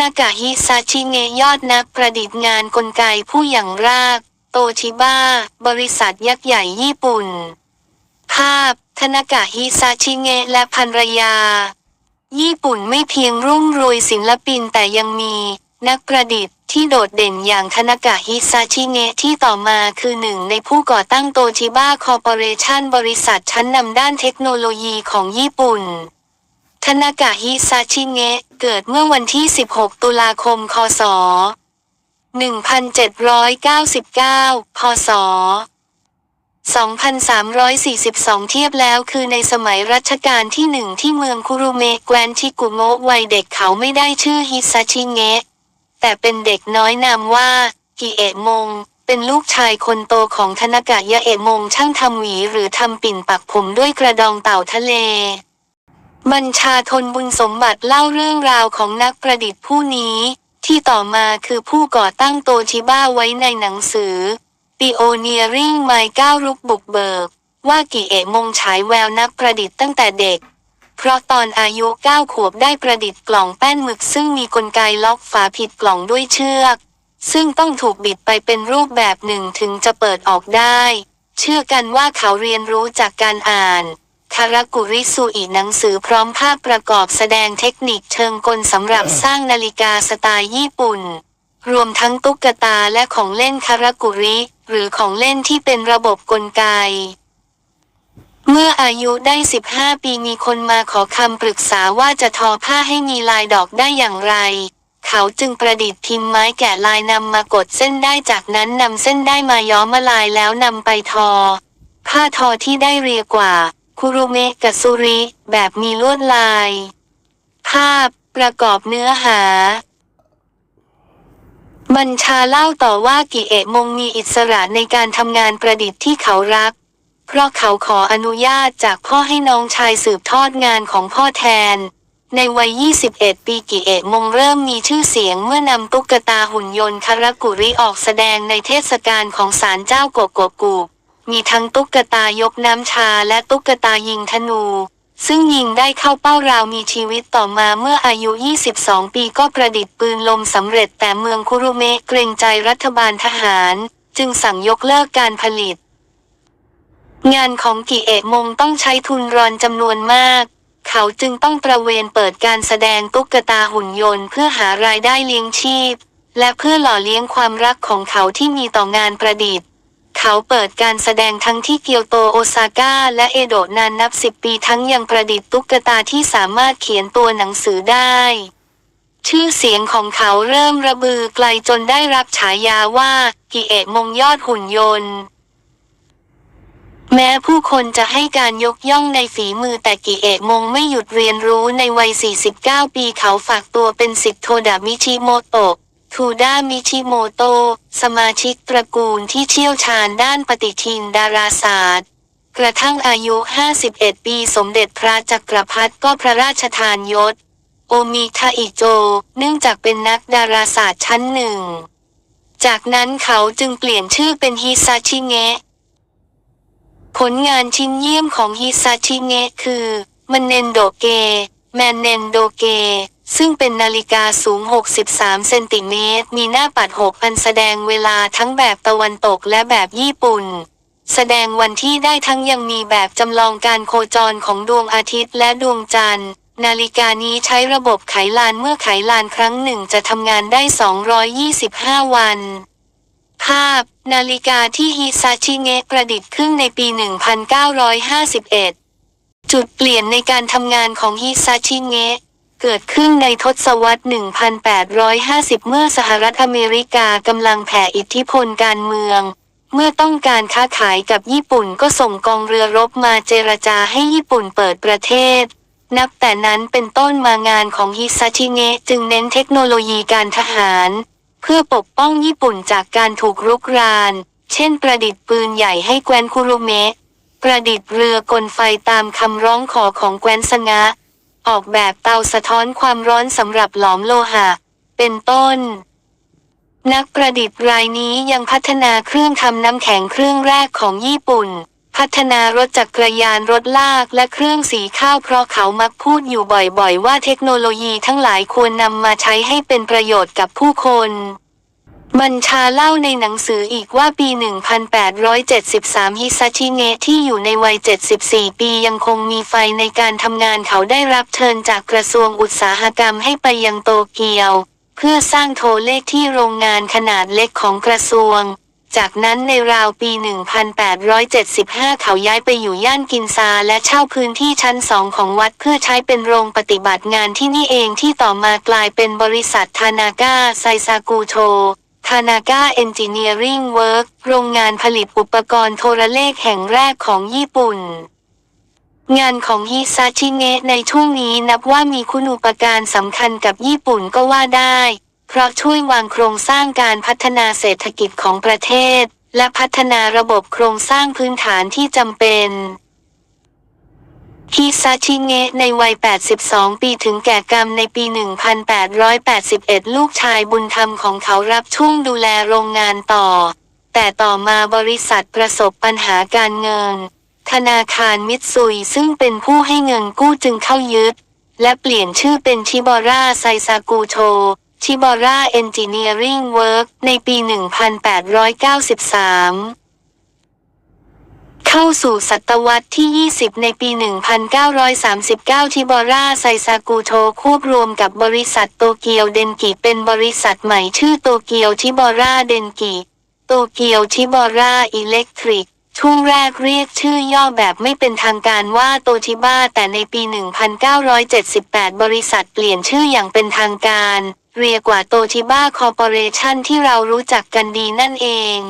นากะฮิซาชิเงะยอดนักประดิษฐ์งานกลไกผู้อย่างราก โตชิบ้า บริษัทยักษ์ใหญ่ญี่ปุ่น ภาพ ธนากะฮิซาชิเงะและภรรยา ญี่ปุ่นไม่เพียงรุ่งโรยศิลปินแต่ยังมี นักประดิษฐ์ที่โดดเด่นอย่างธนากะฮิซาชิเงะที่ต่อมาคือหนึ่งในผู้ก่อตั้งโตชิบ้าคอร์ปอเรชันบริษัทชั้นนำด้านเทคโนโลยีของญี่ปุ่นธนากะฮิซาชิเงะ เกิดเมื่อวันที่ 16 ตุลาคม คศ 1799 พศ 2342 เทียบแล้วคือในสมัยรัชกาลที่หนึ่งที่เมืองคุรุเมะแคว้นชิกุโมะวัยเด็กเขาไม่ได้ชื่อฮิซาชิเงะ แต่เป็นเด็กน้อยนามว่า กิเอะมง เป็นลูกชายคนโตของธนากะยะเอะมงช่างทำหวีหรือทำปิ่นปักผมด้วยกระดองเต่าทะเล บัญชาทนบุญสมบัติเล่าเรื่องราวของนักประดิษฐ์ผู้นี้ ที่ต่อมาคือผู้ก่อตั้งโตชิบ้าไว้ในหนังสือ Pioneering My 9รุกบุกเบิก ว่ากิเอะมงฉายแววนักประดิษฐ์ตั้งแต่เด็ก เพราะตอนอายุ 9 ขวบได้ประดิษฐ์กล่องแป้นหมึกซึ่งมีกลไกล็อกฝาผิดกล่องด้วยเชือก ซึ่งต้องถูกบิดไปเป็นรูปแบบหนึ่งถึงจะเปิดออกได้ เชื่อกันว่าเขาเรียนรู้จากการอ่าน คารากุริสุอิหนังสือพร้อมภาพประกอบแสดงเทคนิคเชิงกลสำหรับสร้างนาฬิกาสไตล์ญี่ปุ่น รวมทั้งตุ๊กตาและของเล่นคารากุริ หรือของเล่นที่เป็นระบบกลไก เมื่ออายุได้ 15 ปีมีคนมาขอคำปรึกษาว่าจะทอผ้าให้มีลายดอกได้อย่างไร เขาจึงประดิษฐ์พิมพ์ไม้แกะลายนำมากดเส้นได้จากนั้นนำเส้นได้มาย้อมมาลายแล้วนำไปทอ ผ้าทอที่ได้เรียกว่า คุรุเมะกัสุริ แบบมีลวดลาย ภาพประกอบเนื้อหา บัญชาเล่าต่อว่ากิเอะมงมีอิสระในการทำงานประดิษฐ์ที่เขารัก เพราะเขาขออนุญาตจากพ่อให้น้องชายสืบทอดงานของพ่อแทน ในวัย 21 ปีกิเอะมงเริ่มมีชื่อเสียงเมื่อนำตุ๊กตาหุ่นยนต์คารากุริออกแสดงในเทศกาลของศาลเจ้าโกโกกู มีทั้งตุ๊กตายกน้ำชาและตุ๊กตายิงธนู ซึ่งยิงได้เข้าเป้าราวมีชีวิตต่อมาเมื่ออายุ 22 ปีก็ประดิษฐ์ปืนลมสำเร็จแต่เมืองคุรุเมะเกรงใจรัฐบาลทหาร จึงสั่งยกเลิกการผลิต งานของกิเอะมงต้องใช้ทุนรอนจำนวนมาก เขาจึงต้องตระเวนเปิดการแสดงตุ๊กตาหุ่นยนต์เพื่อหารายได้เลี้ยงชีพ และเพื่อหล่อเลี้ยงความรักของเขาที่มีต่องานประดิษฐ์ เขาเปิดการแสดงทั้งที่เกียวโตโอซาก้าและเอโดะนานนับสิบปีทั้งยังประดิษฐ์ตุ๊กตาที่สามารถเขียนตัวหนังสือได้ ชื่อเสียงของเขาเริ่มระบือไกลจนได้รับฉายาว่ากิเอะมงยอดหุ่นยนต์แม้ผู้คนจะให้การยกย่องในฝีมือแต่กิเอะมงไม่หยุดเรียนรู้ในวัย 49 ปีเขาฝากตัวเป็นศิษย์โทดามิชิโมโตะ ทูด้ามิชิโมโตะสมาชิกตระกูลที่เชี่ยวชาญด้านปฏิทินดาราศาสตร์ กระทั่งอายุ 51 ปีสมเด็จพระจักรพรรดิก็พระราชทานยศ โอมิทาอิโจ เนื่องจากเป็นนักดาราศาสตร์ชั้นหนึ่ง จากนั้นเขาจึงเปลี่ยนชื่อเป็นฮิซาชิเงะ ผลงานชิ้นเยี่ยมของฮิซาชิเงะคือมันเนนโดเกแมนเนนโดเก ซึ่งเป็นนาฬิกาสูง 63 เซนติเมตร มีหน้าปัด 6 อันแสดงเวลาทั้งแบบตะวันตกและแบบญี่ปุ่น แสดงวันที่ได้ทั้งยังมีแบบจำลองการโคจรของดวงอาทิตย์และดวงจันทร์ นาฬิกานี้ใช้ระบบไขลานเมื่อไขลานครั้งหนึ่งจะทำงานได้ 225 วัน ภาพ นาฬิกาที่ฮิซาชิเงะประดิษฐ์ขึ้นในปี 1951 จุดเปลี่ยนในการทำงานของฮิซาชิเงะ เกิดขึ้นในทศวรรษ 1850 เมื่อสหรัฐอเมริกากำลังแผ่อิทธิพลการเมือง เมื่อต้องการค้าขายกับญี่ปุ่นก็ส่งกองเรือรบมาเจรจาให้ญี่ปุ่นเปิดประเทศ นับแต่นั้นเป็นต้นมางานของฮิซาชิเงะจึงเน้นเทคโนโลยีการทหาร เพื่อปกป้องญี่ปุ่นจากการถูกรุกราน เช่นประดิษฐ์ปืนใหญ่ให้แคว้นคุรุเมะ ประดิษฐ์เรือกลไฟตามคำร้องขอของแคว้นสงะ ออกแบบเตาสะท้อนความร้อนสำหรับหลอมโลหะ เป็นต้น นักประดิษฐ์รายนี้ยังพัฒนาเครื่องทำน้ำแข็งเครื่องแรกของญี่ปุ่น พัฒนารถจักรยานรถลากและเครื่องสีข้าวเพราะเขามักพูดอยู่บ่อยๆ ว่าเทคโนโลยีทั้งหลายควรนำมาใช้ให้เป็นประโยชน์กับผู้คน บัญชาเล่าในหนังสืออีกว่าปี 1873 ฮิซาชิเงะที่อยู่ในวัย 74 ปียังคงมีไฟในการทำงานเขาได้รับเชิญจากกระทรวงอุตสาหกรรมให้ไปยังโตเกียว เพื่อสร้างโทเลขที่โรงงานขนาดเล็กของกระทรวง จากนั้นในราวปี 1875 เขาย้ายไปอยู่ย่านกินซาและเช่าพื้นที่ชั้นสองของวัดเพื่อใช้เป็นโรงปฏิบัติงานที่นี่เองที่ต่อมากลายเป็นบริษัททานาก้าไซซากูโท ทานาก้าเอนจิเนียริงเวิร์กโรงงานผลิตอุปกรณ์โทรเลขแห่งแรกของญี่ปุ่น งานของฮิซาชิเงะในช่วงนี้นับว่ามีคุณูปการสำคัญกับญี่ปุ่นก็ว่าได้ เพราะช่วยวางโครงสร้างการพัฒนาเศรษฐกิจของประเทศ และพัฒนาระบบโครงสร้างพื้นฐานที่จำเป็น ฮิซาชิเงะในวัย 82 ปีถึงแก่กรรมในปี 1881 ลูกชายบุญธรรมของเขารับช่วงดูแลโรงงานต่อ แต่ต่อมาบริษัทประสบปัญหาการเงิน ธนาคารมิตซุยซึ่งเป็นผู้ให้เงินกู้จึงเข้ายึด และเปลี่ยนชื่อเป็นชิบอร่าไซซากูโชชิบอร่าเอนจิเนียริงเวิร์กในปี 1893 เข้าสู่ศตวรรษที่ 20 ในปี 1939ทิบอร่าไซซากูโทควบรวมกับบริษัทโตเกียวเดนกิเป็นบริษัทใหม่ชื่อโตเกียวทิบอร่าเดนกิโตเกียวทิบอร่าอิเล็กทริกช่วงแรกเรียกชื่อย่อแบบไม่เป็นทางการว่าโตชิบ้าแต่ในปี 1978 บริษัทเปลี่ยนชื่ออย่างเป็นทางการ เรียกว่าโตชิบ้าคอร์ปอเรชันที่เรารู้จักกันดีนั่นเอง